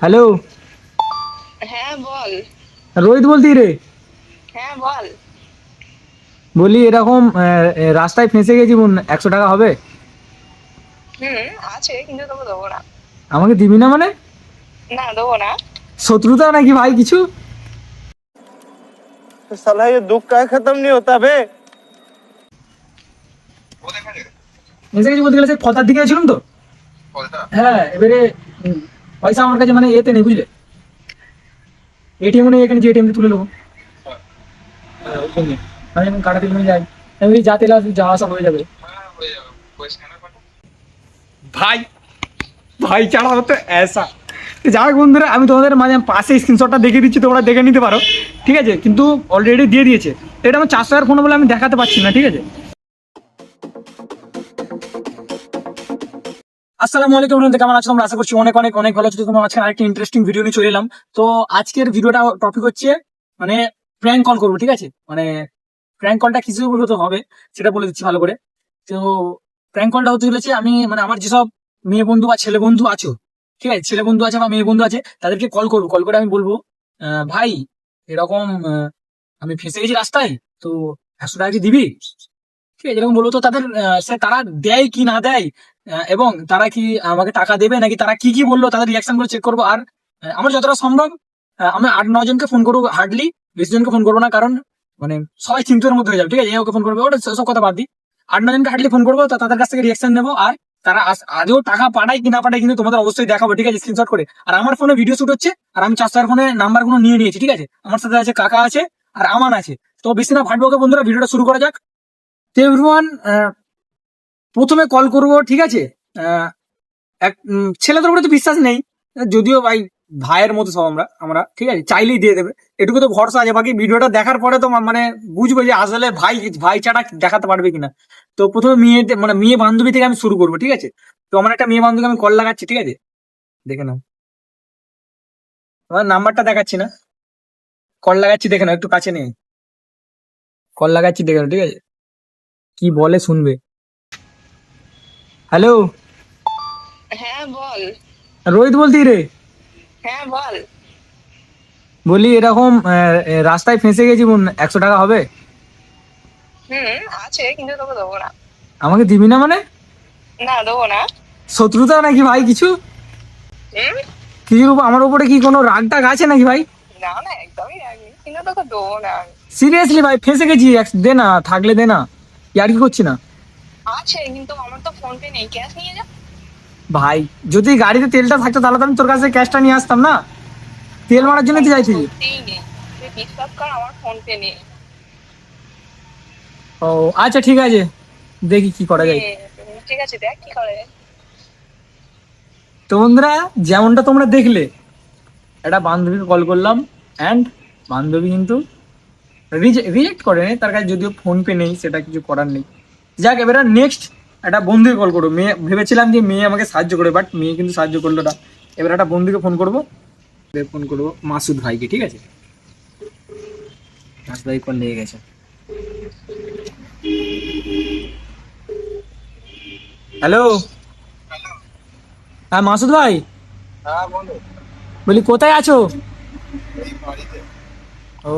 Hello হ্যাঁ বল রোহিত বলতি রে হ্যাঁ বল বলি এরকম আহ, এ, রাস্তায় ফেঁসে গেছি বোন একশো টাকা হবে হুম আছে কিন্তু তোকে দেবো না আমাকে দিবি না মানে না দেবো না শত্রুতা নাকি ভাই কিছু साला ये दुख का खत्म नहीं होता बे এসে গেছি বলতে গেলে সেই ফলতার দিকে ছিলাম তো হ্যাঁ এবারে উম, পয়সা আমার কাছে মানে এতে নেই, বুঝলে? এটিএম নেই, এখানে যে এটিএম তুলে নেব। আমি এখন কাটা দিলে যাই। আমি যা তেলা যা আসা হয়ে যাবে। ভাই ভাই ছাড়া হতো এসা। যাই হোক বন্ধুরা, আমি তোমাদের মাঝে পাশে স্ক্রিনশটটা দেখিয়ে দিচ্ছি, তোমরা দেখে নিতে পারো। ঠিক আছে? কিন্তু অলরেডি দিয়ে দিয়েছে। এটা আমার চারশো হাজার ফোন বলে আমি দেখাতে পারছি না, ঠিক আছে? আসসালামু আলাইকুম বন্ধুরা, কেমন আছো তোমরা? আশা করছি অনেক অনেক অনেক ভালো আছো। তো তোমার আজকে আরেকটা ইন্টারেস্টিং ভিডিও নিয়ে চলে এলাম। তো আজকের ভিডিওটা টপিক হচ্ছে মানে প্র্যাঙ্ক কল করব, ঠিক আছে? মানে প্র্যাঙ্ক কলটা কিছু মূলত হবে, সেটা বলে দিচ্ছি ভালো করে। তো প্র্যাঙ্ক কলটা হতে চলেছে, আমি মানে আমার যেসব মেয়ে বন্ধু বা ছেলে বন্ধু আছো, ঠিক আছে? ছেলে বন্ধু আছে বা মেয়ে বন্ধু আছে, তাদেরকে কল করব। কল করে আমি বলব ভাই, এরকম আমি ফেসে গেছি রাস্তায়, তো একশো টাকা কি দিবি? ঠিক আছে এরকম বলব তো তাদের তারা দেয় কি না দেয় এবং তারা কি আমাকে টাকা দেবে নাকি তারা কি কি বলল, তাদের রিয়াকশনগুলো চেক করব। আর আমার যতটা সম্ভব আমি আট ন জনকে ফোন করব হার্ডলি বেশি জনকে ফোন করব না, কারণ মানে সবাই চিন্তার মধ্যে হয়ে যাবে, ঠিক আছে ওকে ফোন করবে, ওটা সব কথা বাদ দিই। আট ন জনকে হার্ডলি ফোন করব তাদের কাছ থেকে রিয়াকশন নেব, আর তারা আদৌ টাকা পাঠায় কি না পাঠায় কিন্তু তোমাদের অবশ্যই দেখাবো, ঠিক আছে স্ক্রিনশট করে। আর আমার ফোনে ভিডিও শুট হচ্ছে, আর আমি চাষার ফোনে নাম্বারগুলো নিয়ে নিয়েছি, ঠিক আছে, আমার সাথে আছে কাকা আছে, আর আমান আছে। তো বেশি না ভাটবো ওকে বন্ধুরা ভিডিওটা শুরু করা যাক। তো প্রথমে কল করব, ঠিক আছে? এক ছেলেদের উপরে তো বিশ্বাস নেই। যদিও ভাই, ভাইয়ের মতো সব আমরা আমরা, ঠিক আছে? চাইলেই দিয়ে দেবে। এটুকু তো ভরসা আছে, বাকি ভিডিওটা দেখার পরে তো মানে বুঝব যে আসলে ভাই ভাই ছাড়া দেখাতে পারবে কিনা। তো প্রথমে মেয়ে মানে মেয়ে বান্ধবী থেকে আমি শুরু করব, ঠিক আছে? তো আমার একটা মেয়ে বান্ধবী আমি কল লাগাচ্ছি, ঠিক আছে? দেখে নাও। আমার নাম্বারটা দেখাচ্ছি না। কল লাগাচ্ছি, দেখে নাও, একটু কাছে নেই কল লাগাচ্ছি, দেখে নাও, ঠিক আছে? কি বলে শুনবে? হ্যালো হ্যাঁ বল। রোহিত বলতি রে। হ্যাঁ বল। বলি এরকম রাস্তায় ফেঁসে গেছি বোন একশো টাকা হবে? হুম আছে কিন্তু তোকে দেবো না। আমাকে দিবি না মানে? না দেবো না। শত্রুতা নাকি ভাই কিছু? কিছুর উপর আমার উপরে কি কোনো রাগ টাগ আছে নাকি ভাই? না না একদমই রাখবি কিন্তু তোকে দেবো না। সিরিয়াসলি ভাই ফেঁসে গেছি দে না থাকলে দে না। আর কি করছি না? আছে কিন্তু আমার তো ফোন পে নেই। ক্যাশ নিয়ে যা। ভাই যদি গাড়িতে তেলটা থাকতো তাহলে তো আমি তোর কাছে ক্যাশটা নিয়ে আসতাম না? তেল মারার জন্য তো তুই বিশ্বাস কর আমার ফোন পে নেই। ও আচ্ছা ঠিক আছে। দেখি কি করা যায়। ঠিক আছে দেখ কি করে তো বন্ধুরা যেমনটা তোমরা দেখলে একটা বান্ধবীকে কল করলাম অ্যান্ড বান্ধবী কিন্তু রিজেক্ট করেনি তার কাছে যদিও ফোন পে নেই সেটা কিছু করার নেই। যাক এবার নেক্সট একটা বন্ধুকে কল করব। মেয়ে ভেবেছিলাম যে মেয়ে আমাকে সাহায্য করে বাট মেয়ে কিন্তু সাহায্য করল না। এবার একটা বন্ধুকে ফোন করব। ফোন করব মাসুদ ভাইকে ঠিক আছে? মাসুদ ভাই কল নিয়ে গেছে। হ্যালো হ্যাঁ মাসুদ ভাই? হ্যাঁ, বলি কোথায় আছো? ও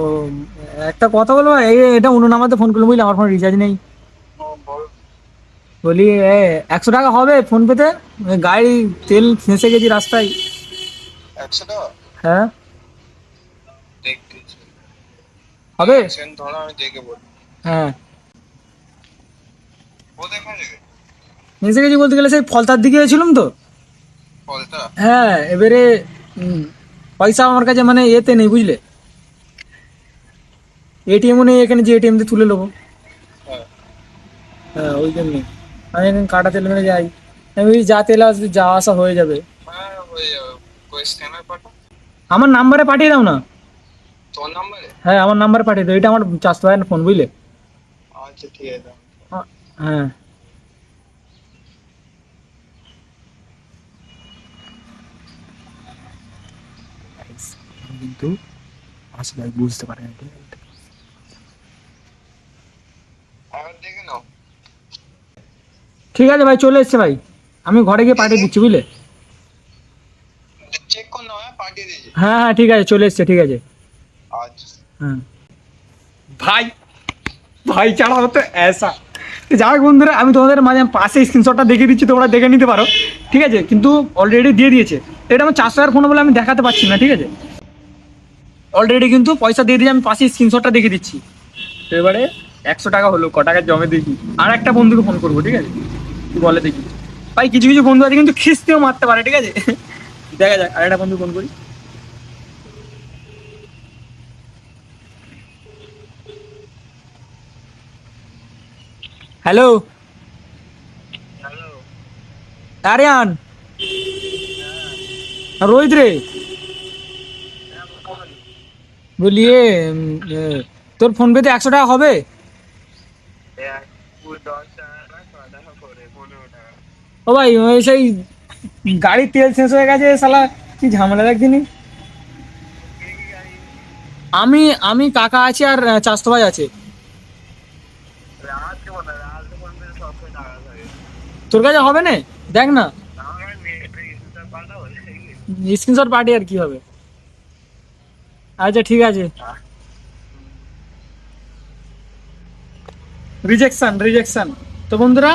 একটা কথা বলব এই এটা অন্য নাম্বারতে ফোন করল বুঝলি আমার ফোন রিচার্জ নেই। বলি এ, একশো টাকা হবে ফোন পেতে? গাড়ি তেল ফেঁসে গেছি রাস্তায়। হ্যাঁ। হবে? হ্যাঁ। ফেঁসে গেছি বলতে গেলে সেই ফলতার দিকে ছিলাম তো। হ্যাঁ এবারে পয়সা আমার কাছে মানে এতে নেই বুঝলে? এটিএমও নেই এখানে যে এটিএম দিয়ে তুলে নেব। হ্যাঁ। হ্যাঁ ওই জন্যই। আমি এখন কাটা তেল মেরে যাই। আমি ওই যা তেল আসবে যা আসা হয়ে যাবে। হ্যাঁ হয়ে আমার নাম্বারে পাঠিয়ে দাও না। নাম্বারে হ্যাঁ আমার নাম্বারে পাঠিয়ে দাও। এটা আমার হয় না ফোন বুঝলে? আচ্ছা ঠিক আছে। হ্যাঁ। কিন্তু আসলে বুঝতে পারে না ঠিক আছে? দেখে ভাই চলে এসছে ভাই। আমি ঘরে গিয়ে পাঠিয়ে দিচ্ছি বুঝলে? চেক কর না হ্যাঁ হ্যাঁ হ্যাঁ ঠিক আছে চলে এসছে ঠিক আছে। আচ্ছা। হ্যাঁ। ভাই ভাই ছাড়া হতো এসা। যাই বন্ধুরা আমি তোমাদের মাঝে পাশে স্ক্রিনশটটা দেখিয়ে দিচ্ছি তোমরা দেখে নিতে পারো। ঠিক আছে কিন্তু অলরেডি দিয়ে দিয়েছে। এটা আমার চারশো হাজার ফোন বলে আমি দেখাতে পারছি না ঠিক আছে? অলরেডি কিন্তু পয়সা দিয়ে দিয়ে আমি পাশে স্ক্রিনশটটা দেখিয়ে দিচ্ছি। তো এবারে একশো টাকা হলো ক টাকা জমে দেখি। আর একটা বন্ধুকে ফোন করব ঠিক আছে? বলে দেখি। ভাই কিছু কিছু বন্ধু আছে কিন্তু খিস্তিও মারতে পারে ঠিক আছে? দেখা যাক আর একটা বন্ধু ফোন করি। হ্যালো হ্যালো আরিয়ান রোহিত রে? বলিয়ে তোর ফোন পেতে একশো টাকা হবে এক দশ টাকা ছ টাকা করে পনেরো টাকা ও ভাই ওই সেই গাড়ির তেল শেষ হয়ে গেছে, শালা, কি ঝামেলা দেখছিনি আমি আমি কাকা আছে আর চাষতো ভাই আছে। তোর কাছে হবে না? দেখ না। স্ক্রিনশট পার্টি আর কি হবে। আচ্ছা ঠিক আছে। রিজেকশন রিজেকশন তো বন্ধুরা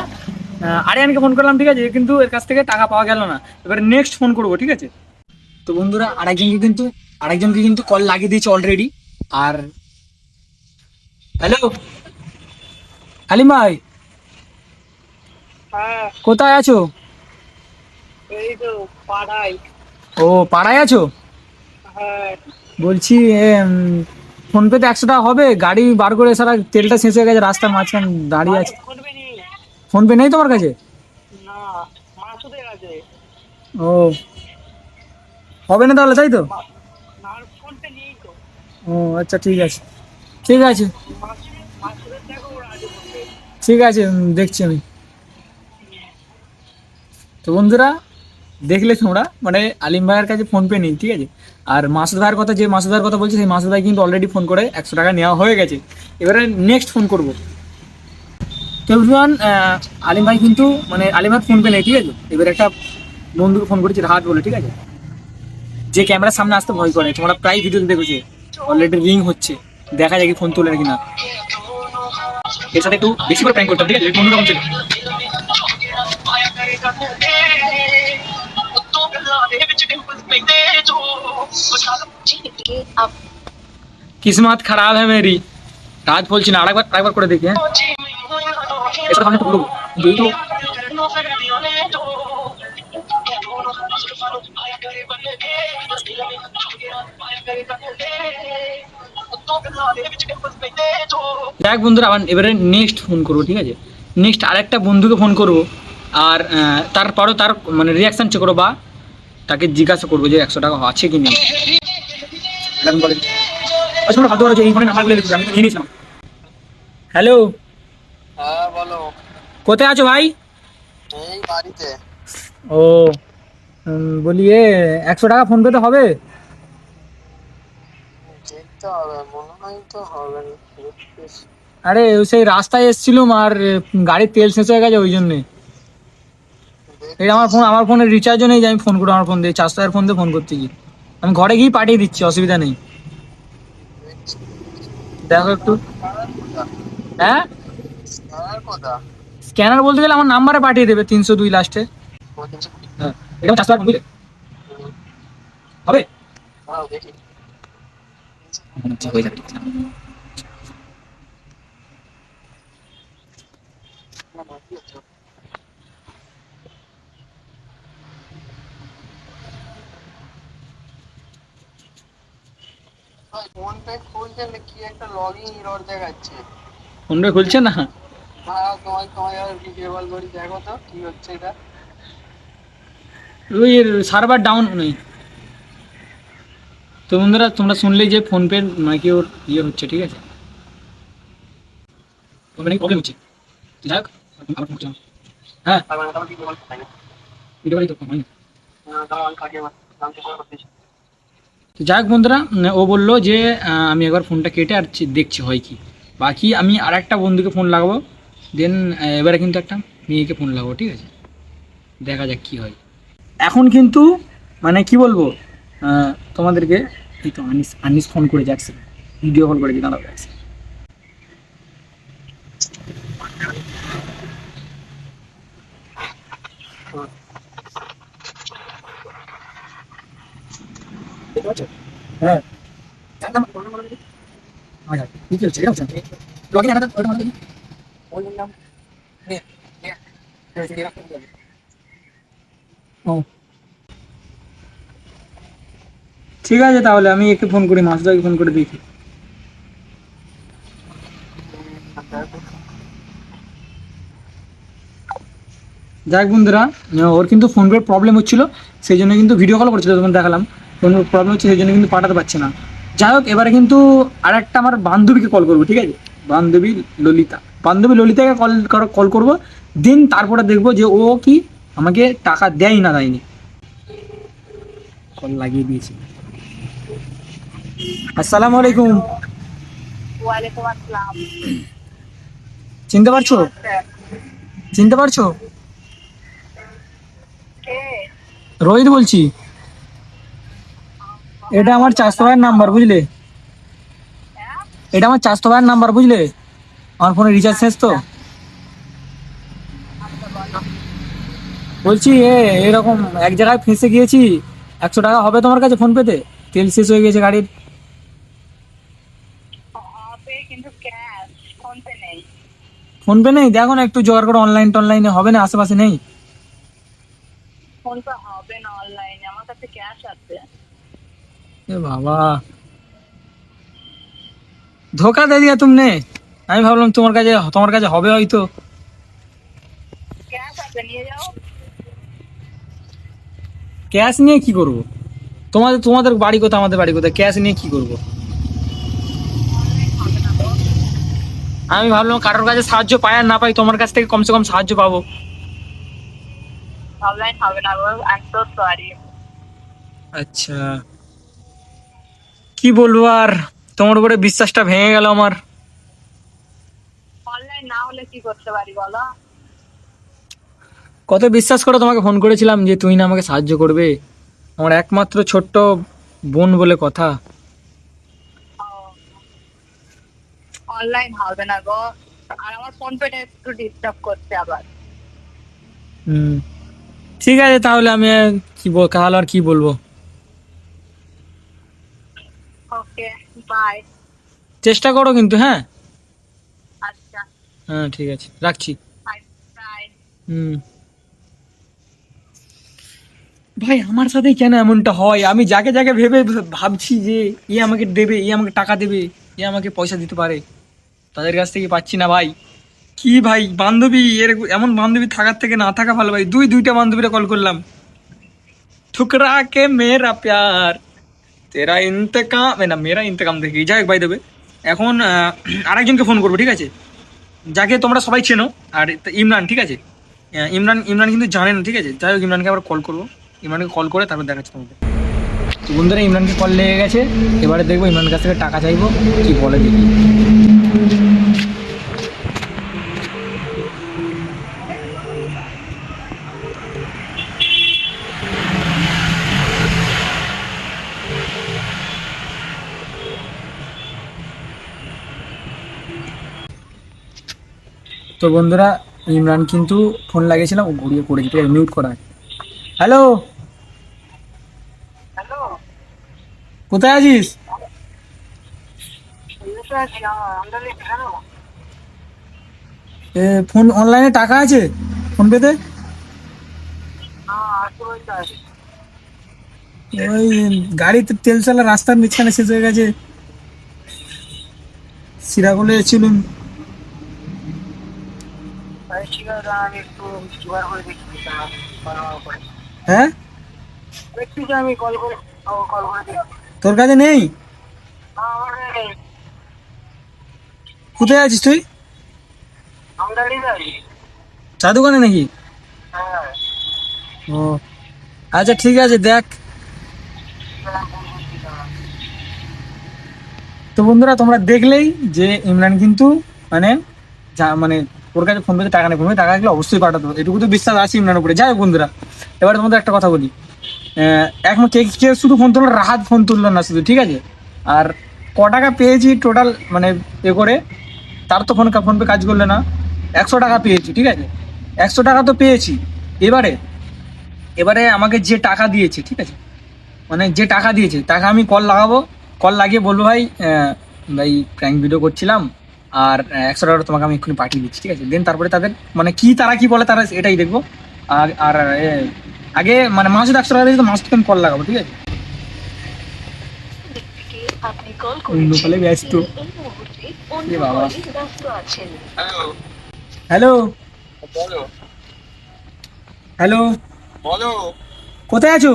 আরিয়ানকে ফোন করলাম ঠিক আছে কিন্তু এর কাছ থেকে টাকা পাওয়া গেল না। এবারে নেক্সট ফোন করব ঠিক আছে? তো বন্ধুরা আরেকজনকে কিন্তু আরেকজনকে কিন্তু কল লাগিয়ে দিয়েছে অলরেডি আর হ্যালো হালিম ভাই হ্যাঁ। কোথায় আছো? ও পাড়ায় আছো? হ্যাঁ। বলছি ফোন পেতে একশো টাকা হবে গাড়ি বার করে সারা তেলটা শেষ হয়ে গেছে রাস্তার মাঝখানে দাঁড়িয়ে আছে। ফোন পে নেই। তোমার কাছে? ও হবে না তাহলে তাই তো? পে তো। ও আচ্ছা ঠিক আছে। ঠিক আছে। পে ঠিক আছে দেখছি আমি। তো বন্ধুরা দেখলে তোমরা মানে আলিম ভাইয়ের কাছে ফোন পে নেই ঠিক আছে? আর মাসুদ ভাইয়ের কথা, যে মাসুদ ভাইয়ের কথা বলছি, সেই মাসুদ ভাই কিন্তু অলরেডি ফোন করে একশো টাকা নেওয়া হয়ে গেছে। এবারে নেক্সট ফোন করব। আলিম ভাই কিন্তু মানে আলিম ভাই ফোন পে নেই ঠিক আছে? এবারে একটা বন্ধুকে ফোন করেছি, রাহাত বলে, ঠিক আছে? যে ক্যামেরার সামনে আসতে ভয় করে। তোমরা প্রায় ভিডিও দেখেছ অলরেডি রিং হচ্ছে। দেখা যায় কি ফোন তোলে নাকি না এর সাথে একটু বেশি করে প্র্যাঙ্ক করতে ঠিক আছে? কিসমত খারাপ है मेरी রাত বলছি না আরেকবার আরেকবার করে দেখি হ্যাঁ এর সাথে আমি একটু বলবো এই তো দেখ বন্ধুরা আবার এবারে নেক্সট ফোন করবো ঠিক আছে নেক্সট আরেকটা বন্ধুকে ফোন করব আর আহ, তারপরও তার মানে রিয়াকশান চেক করবো বা তাকে জিজ্ঞাসা করব যে একশো টাকা আছে কি নেই। আচ্ছা হ্যালো হ্যাঁ বলো। কোথায় আছো ভাই? ও বলি এ একশো টাকা ফোন পেতে হবে? আরে সেই রাস্তায় এসেছিলাম আর গাড়ির তেল শেষ হয়ে গেছে ওই জন্যে। এই আমার ফোন আমার ফোনে রিচার্জও নেই যে আমি ফোন করব, আমার ফোন দিয়ে, চারশো ফোন দিয়ে ফোন করতে গিয়ে। আমি ঘরে গিয়ে পাঠিয়ে দিচ্ছি, অসুবিধা নেই। দেখো একটু। হ্যাঁ? স্ক্যানার বলতে গেলে আমার নাম্বারে পাঠিয়ে দেবে, তিনশো দুই লাস্টে হ্যাঁ। এটা হবে? হ্যাঁ দেখি ঠিক হয়ে যাবে ফোন পে খুলছে না কি একটা লগইন এরর দেখাচ্ছে। ফোন পে খুলছে না? হ্যাঁ তোমার তোমার ভিডিও কল করি দেখো তো কি হচ্ছে এটা। ওই সার্ভার ডাউন নেই। তো বন্ধুরা তোমরা শুনলেই যে ফোন পে নাকি ওর ইয়ে হচ্ছে ঠিক আছে? ফোন পে নাকি প্রবলেম হচ্ছে। তো যাই হোক আবার ফোন করছিলাম হ্যাঁ। তার মানে তোমার ভিডিও কল তাই না? ভিডিও কলই তো হয়নি হ্যাঁ, দাঁড়াও আমি কাটিয়ে আমার নাম চেক করে করতেছি তো যাই হোক বন্ধুরা ও বলল যে আমি একবার ফোনটা কেটে আর দেখছি হয় কি। বাকি আমি আর একটা বন্ধুকে ফোন লাগাবো, দেন এবারে কিন্তু একটা মেয়েকে ফোন লাগাবো, ঠিক আছে? দেখা যাক কি হয়। এখন কিন্তু মানে কি বলব তোমাদেরকে, এই তো আনিস আনিস ফোন করে যাচ্ছে ভিডিও কল করে দাঁড়াও যাচ্ছে হ্যাঁ। ওই বললাম ও। ঠিক আছে তাহলে, আমি একে ফোন করি মাসুদাকে ফোন করে দেখি। যাক বন্ধুরা, ওর কিন্তু ফোন পের প্রবলেম হচ্ছিল, সেই জন্য কিন্তু ভিডিও কল করছিল তখন দেখালাম। প্রবলেম হচ্ছে সেই জন্য কিন্তু পাঠাতে পারছে না। যাই হোক এবারে কিন্তু আর একটা আমার বান্ধবীকে কল করব ঠিক আছে? বান্ধবী ললিতা। বান্ধবী ললিতাকে কল কল করব। দিন তারপরে দেখব যে ও কি আমাকে টাকা দেয় না দেয়নি। কল লাগিয়ে দিয়েছি। আসসালামু আলাইকুম। ওয়ালাইকুম আসসালাম। চিনতে পারছ? চিনতে পারছ? রোহিত বলছি। এটা আমার চাষতো ভাইয়ের নাম্বার বুঝলে? এটা আমার চাষতো ভাইয়ের নাম্বার বুঝলে? আমার ফোনে রিচার্জ শেষ তো? বলছি এ এরকম এক জায়গায় ফেঁসে গিয়েছি একশো টাকা হবে তোমার কাছে ফোন পেতে? তেল শেষ হয়ে গেছে গাড়ির। হবে কিন্তু ক্যাশ ফোন পে নেই। ফোন পে নেই? দেখো না একটু জোগাড় করে অনলাইন টনলাইনে হবে না আশেপাশে নেই? ফোন পে হবে না অনলাইনে আমার কাছে ক্যাশ আছে এ বাবা। ধোকা দে দিয়া তুমনে। আমি ভাবলাম তোমার কাছে তোমার কাছে হবে হয়তো। ক্যাশ নিয়ে কি করব? তোমাদের তোমাদের বাড়ি কোথায় আমাদের বাড়ি কোথায়? ক্যাশ নিয়ে কি করব? আমি ভাবলাম কারোর কাছে সাহায্য পাই আর না পাই তোমার কাছ থেকে কমসে কম সাহায্য পাবো। আচ্ছা। কি বলব আর? তোমার উপরে বিশ্বাসটা ভেঙে গেল আমার। অনলাইন না হলে কি করতে পারি বলো? কত বিশ্বাস করে তোমাকে ফোন করেছিলাম যে তুই না আমাকে সাহায্য করবে। আমার একমাত্র ছোট্ট বোন বলে কথা। অনলাইন হবে না গো। আর আমার ফোন পেটা একটু ডিস্টার্ব করছে আবার। হুম। ঠিক আছে তাহলে আমি কি বল তাহলে আর কি বলব ওকে বাই চেষ্টা করো কিন্তু হ্যাঁ? আচ্ছা। হ্যাঁ ঠিক আছে রাখছি। হুম। ভাই আমার সাথে কেন এমনটা হয়? আমি যাকে যাকে ভেবে ভাবছি যে ই আমাকে দেবে ই আমাকে টাকা দেবে ই আমাকে পয়সা দিতে পারে তাদের কাছ থেকে পাচ্ছি না ভাই। কি ভাই বান্ধবী এর এমন বান্ধবী থাকার থেকে না থাকা ভালো ভাই। দুই দুইটা বান্ধবীরা কল করলাম। ঠুকরা কে মেরা প্যার। তেরা ইন্তকাম না মেরা ইন্তকাম দেখি যাই হোক ভাই দেবে এখন আরেকজনকে ফোন করব, ঠিক আছে? যাকে তোমরা সবাই চেনো, আর ইমরান, ঠিক আছে? ইমরান ইমরান কিন্তু জানে না, ঠিক আছে? যাই হোক, ইমরানকে আবার কল করব। ইমরানকে কল করে তারপর দেখাচ্ছি তোমাকে। তো বন্ধুরা, ইমরানকে কল লেগে গেছে। এবারে দেখব ইমরান কাছ থেকে টাকা চাইব, কি বলে দেখি। তো বন্ধুরা ইমরান কিন্তু ফোন লাগিয়েছিলাম ও ঘুরিয়ে করে দিতে মিউট করা। হ্যালো হ্যালো কোথায় আছিস? ফোন অনলাইনে টাকা আছে? ফোন পেতে ওই গাড়িতে তেল চালা রাস্তার মাঝখানে শেষ হয়ে গেছে। সিরাগুলো ছিলাম ঠিক আছে আমি একটু জোগাড় করে দেখি করে হ্যাঁ? তোর কাছে নেই? কোথায় আছিস তুই? চা দোকানে নাকি? ও। আচ্ছা ঠিক আছে, দেখ। তো বন্ধুরা, তোমরা দেখলেই যে ইমরান কিন্তু মানে মানে ওর কাছে ফোন পেতে টাকা নেই। ফোন পেতে টাকা থাকলে অবশ্যই পাঠাতো এটুকু তো বিশ্বাস আছে ইমরানের উপরে। যাই বন্ধুরা, এবার তোমাদের একটা কথা বলি। এখন কে কে শুধু ফোন তুললো? রাহাত ফোন তুললো না শুধু, ঠিক আছে? আর ক টাকা পেয়েছি টোটাল মানে এ করে, তার তো ফোন ফোন পে কাজ করলে না। একশো টাকা পেয়েছি, ঠিক আছে? একশো টাকা তো পেয়েছি। এবারে এবারে আমাকে যে টাকা দিয়েছে, ঠিক আছে? মানে যে টাকা দিয়েছে, তাকে আমি কল লাগাবো। কল লাগিয়ে বলব ভাই ভাই প্র্যাঙ্ক ভিডিও করছিলাম। আর একশো টাকা তোমাকে আমি এক্ষুনি পাঠিয়ে দিচ্ছি ঠিক আছে? দেন তারপরে তাদের মানে কি তারা কি বলে তারা এটাই দেখব। আর আর এ, আগে মানে মাসুদ একশো টাকা দিয়েছে তো মাসুদকে আমি কল লাগাবো ঠিক আছে? ব্যস্ত। বাবা। হ্যালো হ্যালো বলো। হ্যালো বলো। কোথায় আছো?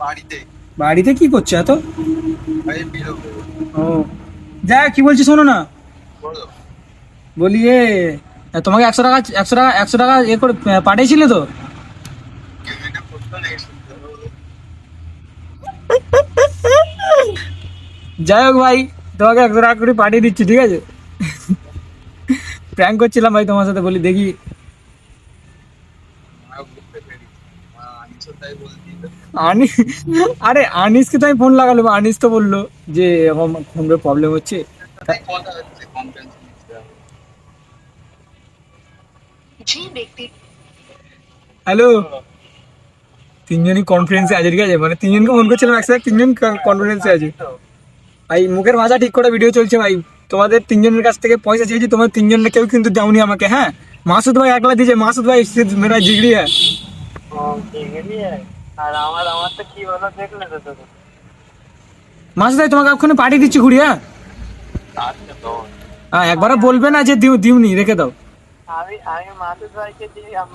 বাড়িতে। বাড়িতে কি করছ এত? বেরোবো ও। যা কি বলছি শোনো না। বলো এ, তোমাকে একশো টাকা একশো টাকা একশো টাকা এ করে পাঠিয়েছিলে তো। যাই হোক ভাই, তোমাকে একশো টাকা করে পাঠিয়ে দিচ্ছি, ঠিক আছে প্র্যাঙ্ক করছিলাম ভাই তোমার সাথে, বলি দেখি। আনি, আরে আনিসকে তো আমি ফোন লাগালো আনিস তো বলল যে এরকম ফোনের প্রবলেম হচ্ছে যে ব্যক্তি হ্যালো তিনজনই কনফারেন্সে আছে ঠিক আছে মানে তিনজনকে ফোন করছিলাম একসাথে তিনজন কনফারেন্সে আছে ভাই মুখের ভাষা ঠিক করে ভিডিও চলছে ভাই তোমাদের তিনজনের কাছ থেকে পয়সা চেয়েছি তোমার তিনজনের কেউ কিন্তু দাওনি আমাকে হ্যাঁ মাসুদ ভাই একলা দিয়েছে মাসুদ ভাই সিদ মেরা জিগড়ি হ্যাঁ আর আমার আমার তো কি হলো দেখলে তো তোকে মাসুদ ভাই তোমাকে ওখানে পাঠিয়ে দিচ্ছি ঘুরি হ্যাঁ আচ্ছা তো হ্যাঁ একবারও বলবে না যে দিও দিওনি রেখে দাও আমি আমি মাসুদ ভাইকে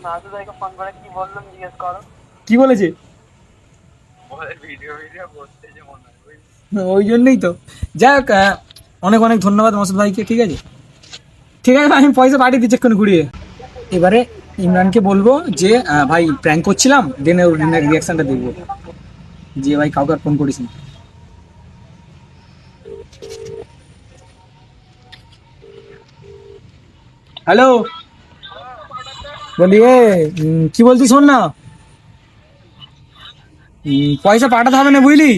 মাসুদ ভাইকে ফোন করে কি বললাম জিজ্ঞেস করো। কি বলেছে? ভিডিও ভিডিও করতে যে মনে ওই জন্যই তো। যাই হোক অনেক অনেক ধন্যবাদ মাসুদ ভাইকে ঠিক আছে? ঠিক আছে আমি পয়সা পাঠিয়ে দিচ্ছি এক্ষুনি ঘুরিয়ে। এবারে ইমরানকে বলব যে ভাই প্র্যাঙ্ক করছিলাম দেন ওর রিয়াকশনটা দেখব। যে ভাই কাউকে আর ফোন করিস না। হ্যালো বলি এ কি বলছি শোন না? পয়সা পাঠাতে হবে না বুঝলি?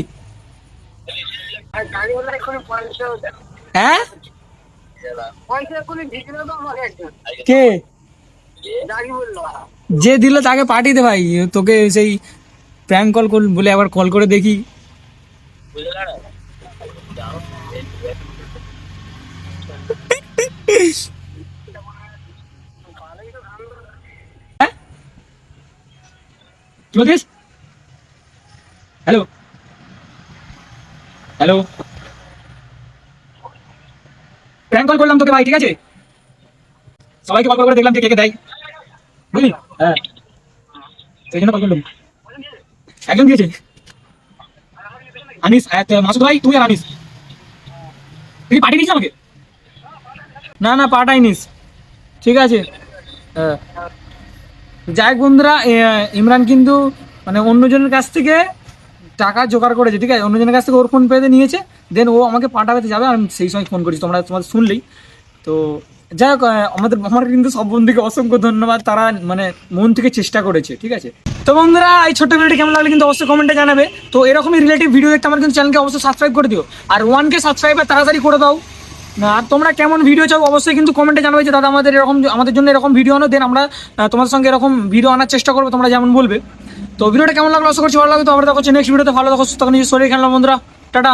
হ্যাঁ? কে? যে দিল তাকে পাঠিয়ে দে ভাই তোকে সেই প্র্যাঙ্ক কল কর বলে আবার কল করে দেখি। বলছিস হ্যালো হ্যালো প্র্যাঙ্ক কল করলাম তোকে ভাই, ঠিক আছে? সবাইকে কল করে দেখলাম যে কে কে দেয়। বুঝলি? হ্যাঁ। সেই কল করলাম। একজন দিয়েছে। আনিস মাসুদ ভাই, তুই আর আনিস। তুই পাঠিয়ে দিয়েছিস আমাকে? না না, পাঠাইনিস। ঠিক আছে। হ্যাঁ। যাই বন্ধুরা ইমরান কিন্তু মানে অন্যজনের কাছ থেকে টাকা জোগাড় করেছে, ঠিক আছে? অন্যজনের কাছ থেকে ওর ফোন পেতে নিয়েছে দেন ও আমাকে পাঠাতে যাবে, আমি সেই সময় ফোন করেছি, তোমরা তোমাদের শুনলেই। তো যাই হোক আমাদের, আমার কিন্তু সব বন্ধুকে অসংখ্য ধন্যবাদ, তারা মানে মন থেকে চেষ্টা করেছে, ঠিক আছে? তো বন্ধুরা, এই ছোট্ট ভিডিওটি কেমন লাগলে কিন্তু অবশ্যই কমেন্টে জানাবে। তো এরকমই রিলেটিভ ভিডিও দেখতে আমার কিন্তু চ্যানেলকে অবশ্যই সাবস্ক্রাইব করে দিও। আর ওয়ান কে সাবস্ক্রাইবার তাড়াতাড়ি করে দাও। আর তোমরা কেমন ভিডিও চাও অবশ্যই কিন্তু কমেন্টে জানাবে যে, দাদা, আমাদের এরকম আমাদের জন্য এরকম ভিডিও আনো দেন আমরা তোমাদের সঙ্গে এরকম ভিডিও আনার চেষ্টা করব, তোমরা যেমন বলবে। তো ভিডিওটা কেমন লাগল আশা করছি ভালো লাগবে। তো আবার দেখো নেক্সট ভিডিওতে ভালো দেখো তখন নিজের শরীর খেলাম বন্ধুরা। টাটা।